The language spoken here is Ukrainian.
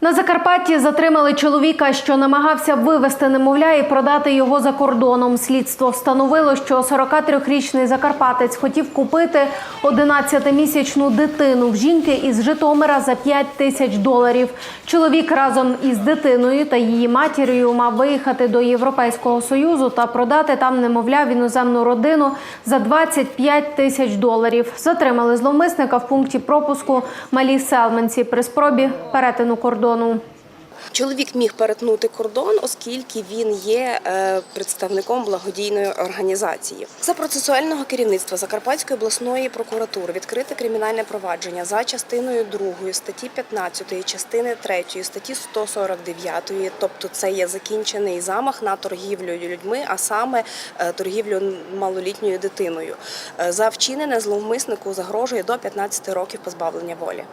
На Закарпатті затримали чоловіка, що намагався вивезти немовля і продати його за кордоном. Слідство встановило, що 43-річний закарпатець хотів купити 11-місячну дитину в жінки із Житомира за 5 тисяч доларів. Чоловік разом із дитиною та її матір'ю мав виїхати до Європейського союзу та продати там немовля в іноземну родину за 25 тисяч доларів. Затримали зловмисника в пункті пропуску Малі Селменці при спробі перетину кордону. Чоловік міг перетнути кордон, оскільки він є е, представником благодійної організації. За процесуального керівництва Закарпатської обласної прокуратури відкрите кримінальне провадження за частиною 2 статті 15, частини 3 статті 149, тобто це є закінчений замах на торгівлю людьми, а саме е, торгівлю малолітньою дитиною. Е, За вчинене зловмиснику загрожує до 15 років позбавлення волі.